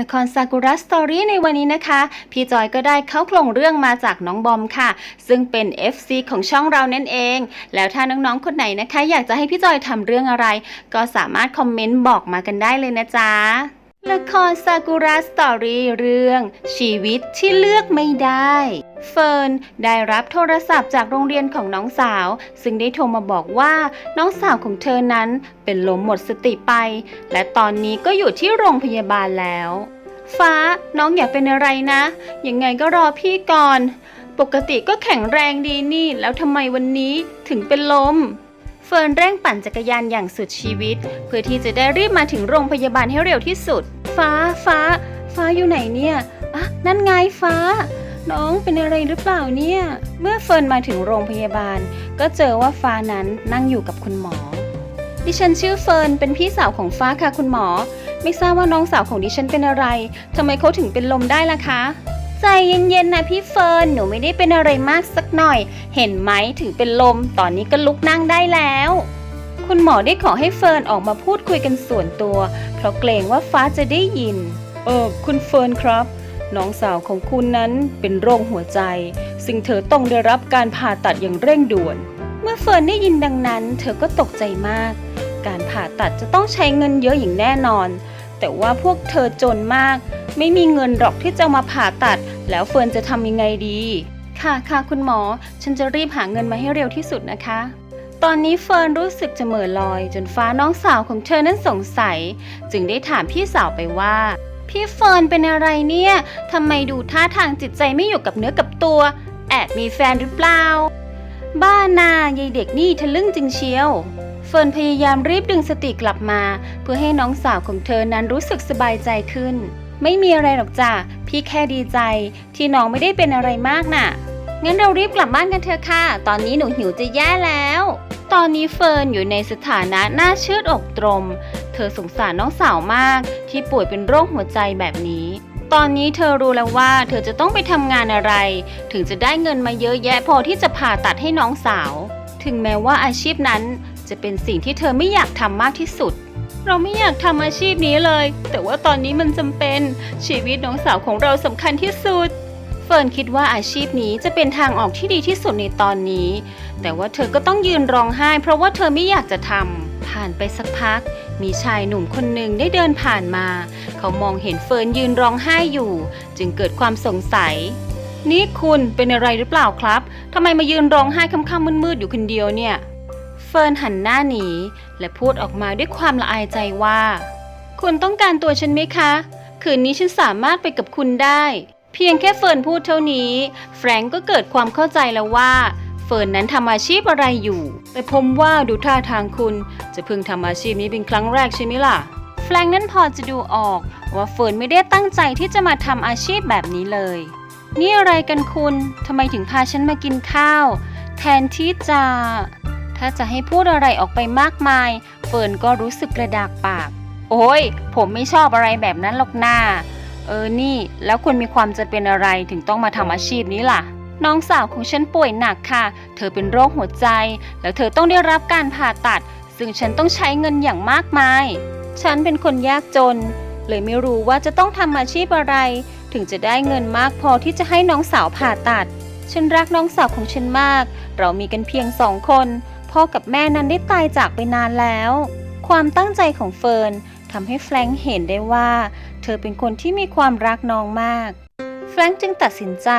ละครซากุระสตอรี่ในวันนี้นะคะ พี่จอยก็ได้เข้าโครงเรื่องมาจากน้องบอมค่ะ ซึ่งเป็น FC ของช่องเรานั่นเอง แล้วถ้าน้องๆ คนไหนนะคะ อยากจะให้พี่จอยทำเรื่องอะไร ก็สามารถคอมเมนต์บอกมากันได้เลยนะจ๊ะละครซากุระสตอรี่เรื่อง ชีวิตที่เลือกไม่ได้ เฟิร์นได้รับโทรศัพท์จากโรงเรียนของน้องสาว ซึ่งได้โทรมาบอกว่าน้องสาวของเธอนั้นเป็นลมหมดสติไป และตอนนี้ก็อยู่ที่โรงพยาบาลแล้ว ฟ้าน้องอย่าเป็นอะไรนะ ยังไงก็รอพี่ก่อน ปกติก็แข็งแรงดีนี่ แล้วทำไมวันนี้ถึงเป็นลมเฟิร์นเร่งปั่นจักรยานอย่างสุดชีวิต เพื่อที่จะได้รีบมาถึงโรงพยาบาลให้เร็วที่สุด ฟ้าฟ้า ฟ้าอยู่ไหนเนี่ยอะนั่นไงฟ้า น้องเป็นอะไรหรือเปล่าเนี่ย เมื่อเฟิร์นมาถึงโรงพยาบาล ก็เจอว่าฟ้านั้นนั่งอยู่กับคุณหมอ ดิฉันชื่อเฟิร์นเป็นพี่สาวของฟ้าค่ะคุณหมอ ไม่ทราบว่าน้องสาวของดิฉันเป็นอะไรทำไมเขาถึงเป็นลมได้ล่ะคะ ใจเย็นๆนะพี่เฟิร์นหนูไม่ได้เป็นอะไรมากสักหน่อย เห็นไหมถึงเป็นลม ตอนนี้ก็ลุกนั่งได้แล้ว คุณหมอได้ขอให้เฟิร์นออกมาพูดคุยกันส่วนตัว เพราะเกรงว่าฟ้าจะได้ยิน เออคุณเฟิร์นครับ น้องสาวของคุณนั้นเป็นโรคหัวใจ ซึ่งเธอต้องได้รับการผ่าตัดอย่างเร่งด่วน เมื่อเฟิร์นได้ยินดังนั้น เธอก็ตกใจมาก การผ่าตัดจะต้องใช้เงินเยอะอย่างแน่นอน แต่ว่าพวกเธอจนมาก ไม่มีเงินหรอกที่จะมาผ่าตัด แล้วเฟิร์นจะทำยังไงดี ค่ะค่ะคุณหมอ ฉันจะรีบหาเงินมาให้เร็วที่สุดนะคะตอนนี้เฟิร์นรู้สึกจะเหม่อลอย จนฟ้าน้องสาวของเธอนั้นสงสัย จึงได้ถามพี่สาวไปว่า พี่เฟิร์นเป็นอะไรเนี่ยทำไมดูท่าทางจิตใจไม่อยู่กับเนื้อกับตัว แอบมีแฟนหรือเปล่า บ้านายายเด็กนี่ทะลึ่งจริงเชียว เฟิร์นพยายามรีบดึงสติกลับมา เพื่อให้น้องสาวของเธอนั้นรู้สึกสบายใจขึ้น ไม่มีอะไรหรอกจ้ะพี่แค่ดีใจ ที่น้องไม่ได้เป็นอะไรมากน่ะงั้นเรารีบกลับบ้านกันเถอะค่ะ ตอนนี้หนูหิวจะแย่แล้ว ตอนนี้เฟิร์นอยู่ในสถานะหน้าชืดอกตรม เธอสงสารน้องสาวมาก ที่ป่วยเป็นโรคหัวใจแบบนี้ ตอนนี้เธอรู้แล้วว่า เธอจะต้องไปทำงานอะไร ถึงจะได้เงินมาเยอะแยะพอที่จะผ่าตัดให้น้องสาว ถึงแม้ว่าอาชีพนั้นจะเป็นสิ่งที่เธอไม่อยากทำมากที่สุด เราไม่อยากทำอาชีพนี้เลย แต่ว่าตอนนี้มันจำเป็นชีวิตน้องสาวของเราสำคัญที่สุด เฟิร์นคิดว่าอาชีพนี้จะเป็นทางออกที่ดีที่สุดในตอนนี้ แต่ว่าเธอก็ต้องยืนร้องไห้ เพราะว่าเธอไม่อยากจะทำผ่านไปสักพัก มีชายหนุ่มคนหนึ่งได้เดินผ่านมา เขามองเห็นเฟิร์นยืนร้องไห้อยู่ จึงเกิดความสงสัย นี่คุณเป็นอะไรหรือเปล่าครับทำไมมายืนร้องไห้ค่ำๆมืดๆอยู่คนเดียวเนี่ย เฟิร์นหันหน้าหนีและพูดออกมาด้วยความละอายใจว่า คุณต้องการตัวฉันไหมคะ คืนนี้ฉันสามารถไปกับคุณได้ เพียงแค่เฟิร์นพูดเท่านี้ แฟรงก์ก็เกิดความเข้าใจแล้วว่า เฟิร์นนั้นทำอาชีพอะไรอยู่ แต่ผมว่าดูท่าทางคุณ จะเพิ่งทำอาชีพนี้เป็นครั้งแรกใช่ไหมล่ะ แฟรงก์นั้นพอจะดูออก ว่าเฟิร์นไม่ได้ตั้งใจที่จะมาทำอาชีพแบบนี้เลย นี่อะไรกันคุณทำไมถึงพาฉันมากินข้าว แทนที่จะ ถ้าจะให้พูดอะไรออกไปมากมาย เฟิร์นก็รู้สึกกระดากปาก โอ้ยผมไม่ชอบอะไรแบบนั้นหรอกหน้า เออนี่ แล้วคุณมีความจะเป็นอะไรถึงต้องมาทำอาชีพนี้ล่ะ น้องสาวของฉันป่วยหนักค่ะ เธอเป็นโรคหัวใจ แล้วเธอต้องได้รับการผ่าตัด ซึ่งฉันต้องใช้เงินอย่างมากมาย ฉันเป็นคนยากจน เลยไม่รู้ว่าจะต้องทำอาชีพอะไร ถึงจะได้เงินมากพอที่จะให้น้องสาวผ่าตัด ฉันรักน้องสาวของฉันมาก เรามีกันเพียงสองคนพ่อกับแม่นั้นได้ตายจากไปนานแล้ว ความตั้งใจของเฟิร์นทำให้แฟรงค์เห็นได้ว่า เธอเป็นคนที่มีความรักน้องมากแฟรงค์จึงตัดสินใจ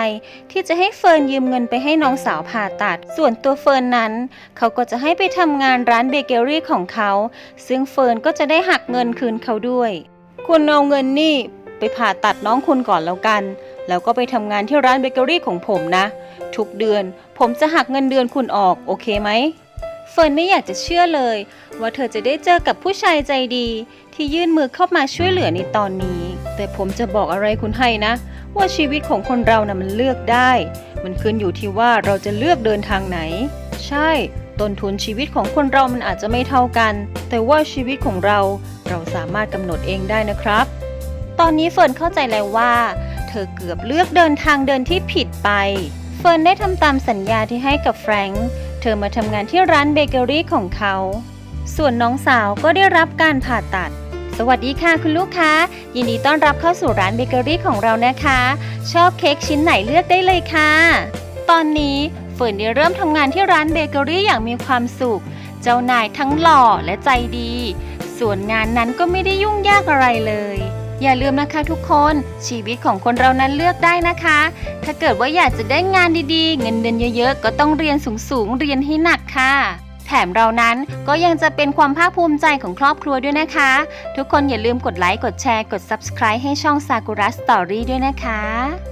ที่จะให้เฟิร์นยืมเงินไปให้น้องสาวผ่าตัด ส่วนตัวเฟิร์นนั้น เขาก็จะให้ไปทำงานร้านเบเกอรี่ของเขา ซึ่งเฟิร์นก็จะได้หักเงินคืนเขาด้วย คุณเอาเงินนี่ไปผ่าตัดน้องคุณก่อนแล้วกัน แล้วก็ไปทำงานที่ร้านเบเกอรี่ของผมนะ ทุกเดือนผมจะหักเงินเดือนคุณออกโอเคไหม เฟิร์นไม่อยากจะเชื่อเลย ว่าเธอจะได้เจอกับผู้ชายใจดี ที่ยื่นมือเข้ามาช่วยเหลือในตอนนี้ แต่ผมจะบอกอะไรคุณให้นะ ว่าชีวิตของคนเรานะ่ะมันเลือกได้ มันขึ้นอยู่ที่ว่าเราจะเลือกเดินทางไหน ใช่ ต้นทุนชีวิตของคนเรามันอาจจะไม่เท่ากัน แต่ว่าชีวิตของเราเราสามารถกำหนดเองได้นะครับ ตอนนี้เฟิร์นเข้าใจแล้วว่า เธอเกือบเลือกเดินทางเดินที่ผิดไป เฟิร์นได้ทำตามสัญญาที่ให้กับแฟรงค์ เธอมาทำงานที่ร้านเบเกอรี่ของเขา ส่วนน้องสาวก็ได้รับการผ่าตัด สวัสดีค่ะคุณลูกค้า ยินดีต้อนรับเข้าสู่ร้านเบเกอรี่ของเรานะคะ ชอบเค้กชิ้นไหนเลือกได้เลยค่ะ ตอนนี้เฟิร์นได้เริ่มทำงานที่ร้านเบเกอรี่อย่างมีความสุข เจ้านายทั้งหล่อและใจดี ส่วนงานนั้นก็ไม่ได้ยุ่งยากอะไรเลย อย่าลืมนะคะทุกคนชีวิตของคนเรานั้นเลือกได้นะคะ ถ้าเกิดว่าอยากจะได้งานดีๆ เงินเดือนเยอะ ๆ ก็ต้องเรียนสูงๆเรียนให้หนักค่ะแถมเรานั้นก็ยังจะเป็นความภาคภูมิใจของครอบครัวด้วยนะคะ ทุกคนอย่าลืมกดไลค์ กดแชร์ กด Subscribe ให้ช่อง Sakura Story ด้วยนะคะ